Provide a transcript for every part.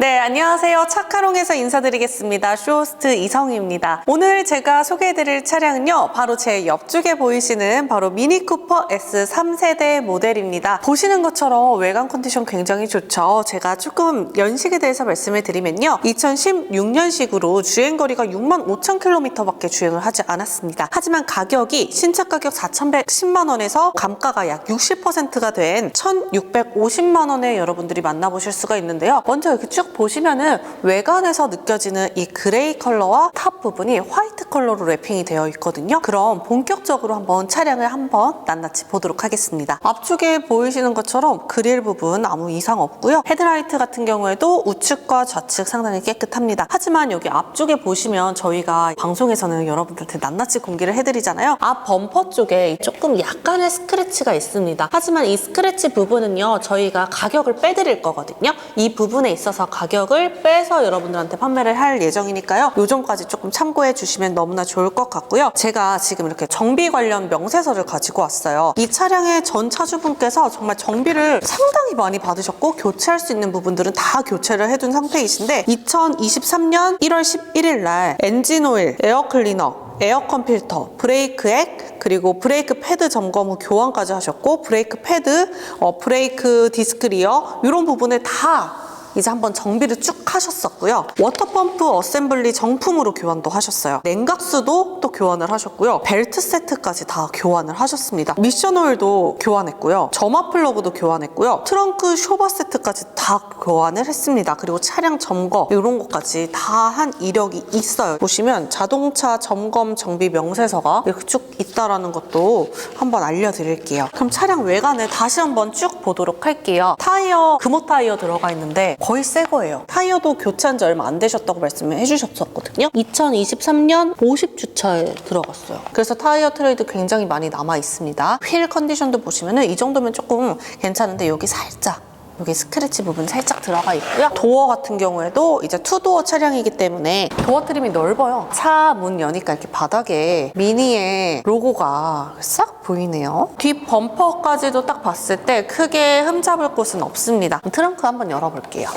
네, 안녕하세요. 차카롱에서 인사드리겠습니다. 쇼호스트 이성희입니다. 오늘 제가 소개해드릴 차량은요, 바로 제 옆쪽에 보이시는 바로 미니 쿠퍼 S 3세대 모델입니다. 보시는 것처럼 외관 컨디션 굉장히 좋죠. 제가 조금 연식에 대해서 말씀을 드리면요, 2016년식으로 주행거리가 6만 5천 킬로미터밖에 주행을 하지 않았습니다. 하지만 가격이 신차 가격 4,110만 원에서 감가가 약 60%가 된 1,650만 원에 여러분들이 만나보실 수가 있는데요. 먼저 이렇게 쭉 보시면은 외관에서 느껴지는 이 그레이 컬러와 탑 부분이 화이트 컬러로 랩핑이 되어 있거든요. 그럼 본격적으로 한번 차량을 한번 낱낱이 보도록 하겠습니다. 앞쪽에 보이시는 것처럼 그릴 부분 아무 이상 없고요. 헤드라이트 같은 경우에도 우측과 좌측 상당히 깨끗합니다. 하지만 여기 앞쪽에 보시면 저희가 방송에서는 여러분들한테 낱낱이 공개를 해드리잖아요. 앞 범퍼 쪽에 조금 약간의 스크래치가 있습니다. 하지만 이 스크래치 부분은요, 저희가 가격을 빼드릴 거거든요. 이 부분에 있어서 가격을 빼서 여러분들한테 판매를 할 예정이니까요. 요 점까지 조금 참고해 주시면 너무나 좋을 것 같고요. 제가 지금 이렇게 정비 관련 명세서를 가지고 왔어요. 이 차량의 전 차주분께서 정말 정비를 상당히 많이 받으셨고 교체할 수 있는 부분들은 다 교체를 해둔 상태이신데 2023년 1월 11일 날 엔진 오일, 에어 클리너, 에어컨 필터, 브레이크 액, 그리고 브레이크 패드 점검 후 교환까지 하셨고 브레이크 패드, 어, 브레이크 디스크 리어 이런 부분을 다 이제 한번 정비를 쭉 하셨었고요. 워터펌프 어셈블리 정품으로 교환도 하셨어요. 냉각수도 또 교환을 하셨고요. 벨트 세트까지 다 교환을 하셨습니다. 미션 오일도 교환했고요. 점화 플러그도 교환했고요. 트렁크 쇼버 세트까지 다 교환을 했습니다. 그리고 차량 점검 이런 것까지 다 한 이력이 있어요. 보시면 자동차 점검 정비 명세서가 이렇게 쭉 있다라는 것도 한번 알려드릴게요. 그럼 차량 외관을 다시 한번 쭉 보도록 할게요. 타이어 금호 타이어 들어가 있는데 거의 새 거예요. 타이어도 교체한 지 얼마 안 되셨다고 말씀해 주셨었거든요. 2023년 50주차에 들어갔어요. 그래서 타이어 트레이드 굉장히 많이 남아 있습니다. 휠 컨디션도 보시면은 이 정도면 조금 괜찮은데 여기 살짝 여기 스크래치 부분 살짝 들어가 있고요. 도어 같은 경우에도 이제 투도어 차량이기 때문에 도어 트림이 넓어요. 차 문 여니까 이렇게 바닥에 미니의 로고가 싹 보이네요. 뒷 범퍼까지도 딱 봤을 때 크게 흠잡을 곳은 없습니다. 트렁크 한번 열어볼게요.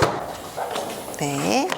네.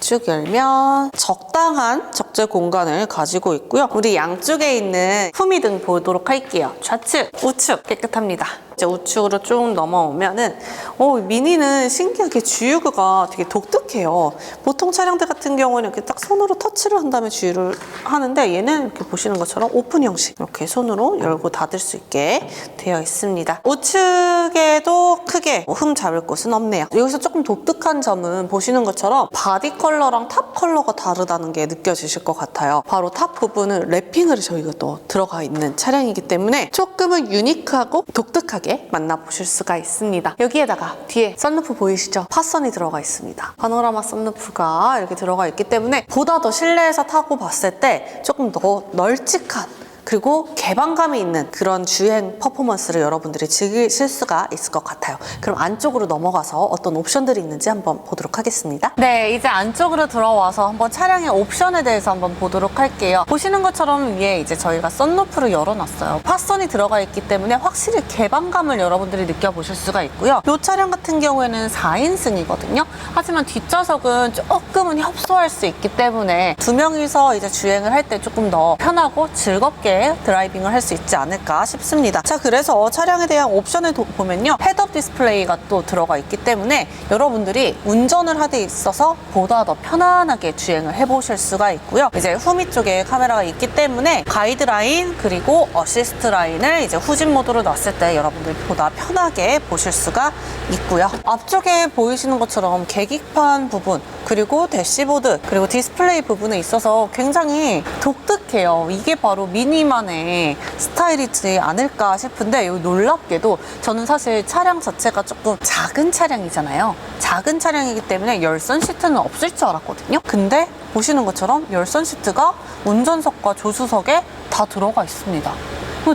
쭉 열면 적당한 적재 공간을 가지고 있고요. 우리 양쪽에 있는 후미 등 보도록 할게요. 좌측, 우측 깨끗합니다. 이제 우측으로 쭉 넘어오면은 어, 미니는 신기하게 주유구가 되게 독특해요. 보통 차량들 같은 경우는 이렇게 딱 손으로 터치를 한 다음에 주유를 하는데 얘는 이렇게 보시는 것처럼 오픈 형식 이렇게 손으로 열고 닫을 수 있게 되어 있습니다. 우측에도 크게 흠 잡을 곳은 없네요. 여기서 조금 독특한 점은 보시는 것처럼 바디 컬러랑 탑 컬러가 다르다는 게 느껴지실 것 같아요. 바로 탑 부분은 랩핑을 저희가 또 들어가 있는 차량이기 때문에 조금은 유니크하고 독특하게 만나보실 수가 있습니다. 여기에다가 뒤에 썬루프 보이시죠? 파선이 들어가 있습니다. 파노라마 썬루프가 이렇게 들어가 있기 때문에 보다 더 실내에서 타고 봤을 때 조금 더 널찍한 그리고 개방감이 있는 그런 주행 퍼포먼스를 여러분들이 즐기실 수가 있을 것 같아요. 그럼 안쪽으로 넘어가서 어떤 옵션들이 있는지 한번 보도록 하겠습니다. 네, 이제 안쪽으로 들어와서 한번 차량의 옵션에 대해서 한번 보도록 할게요. 보시는 것처럼 위에 이제 저희가 썬루프를 열어놨어요. 파선이 들어가 있기 때문에 확실히 개방감을 여러분들이 느껴보실 수가 있고요. 이 차량 같은 경우에는 4인승이거든요. 하지만 뒷좌석은 조금은 협소할 수 있기 때문에 두 명이서 이제 주행을 할 때 조금 더 편하고 즐겁게 드라이빙을 할 수 있지 않을까 싶습니다. 자, 그래서 차량에 대한 옵션을 도- 보면요. 헤드업 디스플레이가 또 들어가 있기 때문에 여러분들이 운전을 하데 있어서 보다 더 편안하게 주행을 해보실 수가 있고요. 이제 후미 쪽에 카메라가 있기 때문에 가이드라인 그리고 어시스트 라인을 이제 후진 모드로 놨을 때 여러분들이 보다 편하게 보실 수가 있고요. 앞쪽에 보이시는 것처럼 계기판 부분 그리고 대시보드 그리고 디스플레이 부분에 있어서 굉장히 독 특해요. 이게 바로 미니만의 스타일이지 않을까 싶은데 여기 놀랍게도 저는 사실 차량 자체가 조금 작은 차량이잖아요. 작은 차량이기 때문에 열선 시트는 없을 줄 알았거든요. 근데 보시는 것처럼 열선 시트가 운전석과 조수석에 다다 들어가 있습니다.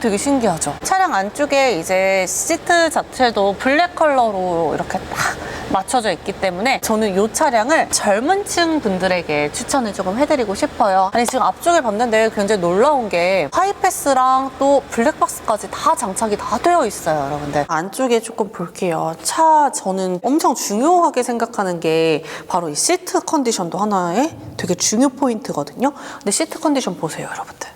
되게 신기하죠? 차량 안쪽에 이제 시트 자체도 블랙 컬러로 이렇게 딱 맞춰져 있기 때문에 저는 이 차량을 젊은 층 분들에게 추천을 조금 해드리고 싶어요. 아니, 지금 앞쪽에 봤는데 굉장히 놀라운 게 하이패스랑 또 블랙박스까지 다 장착이 다 되어 있어요, 여러분들. 안쪽에 조금 볼게요. 차 저는 엄청 중요하게 생각하는 게 바로 이 시트 컨디션도 하나의 되게 중요 포인트거든요. 근데 시트 컨디션 보세요, 여러분들.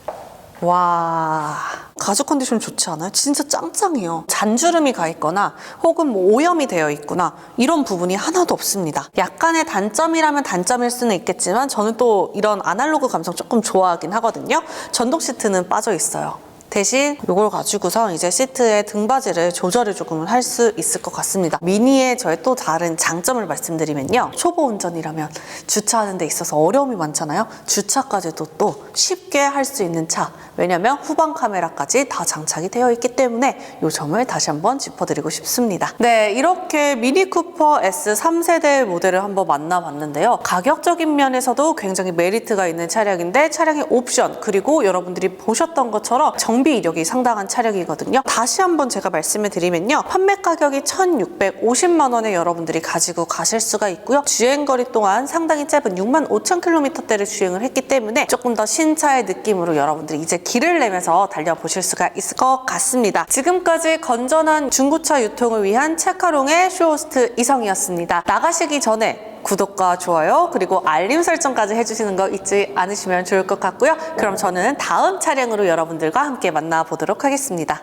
와 가죽 컨디션 좋지 않아요? 진짜 짱짱해요. 잔주름이 가 있거나 혹은 뭐 오염이 되어 있거나. 이런 부분이 하나도 없습니다. 약간의 단점이라면 단점일 수는 있겠지만 저는 또 이런 아날로그 감성 조금 좋아하긴 하거든요. 전동 시트는 빠져 있어요 대신 이걸 가지고서 이제 시트의 등받이를 조절을 조금은 할수 있을 것 같습니다. 미니의 저의 또 다른 장점을 말씀드리면요. 초보 운전이라면 주차하는 데 있어서 어려움이 많잖아요. 주차까지도 또 쉽게 할 수 있는 차. 왜냐면 후방 카메라까지 다 장착이 되어 있기 때문에 이 점을 다시 한번 짚어드리고 싶습니다. 네, 이렇게 미니 쿠퍼 S 3세대 모델을 한번 만나봤는데요. 가격적인 면에서도 굉장히 메리트가 있는 차량인데 차량의 옵션 그리고 여러분들이 보셨던 것처럼 정비 이력이 상당한 차량이거든요. 다시 한번 제가 말씀을 드리면요. 판매 가격이 1,650만 원에 여러분들이 가지고 가실 수가 있고요. 주행 거리 또한 상당히 짧은 6만 5천 킬로미터대를 주행을 했기 때문에 조금 더 신차의 느낌으로 여러분들이 이제 길을 내면서 달려보실 수가 있을 것 같습니다. 지금까지 건전한 중고차 유통을 위한 차카롱의 쇼호스트 이성이었습니다. 나가시기 전에 구독과 좋아요 그리고 알림 설정까지 해주시는 거 잊지 않으시면 좋을 것 같고요. 그럼 저는 다음 차량으로 여러분들과 함께 만나보도록 하겠습니다.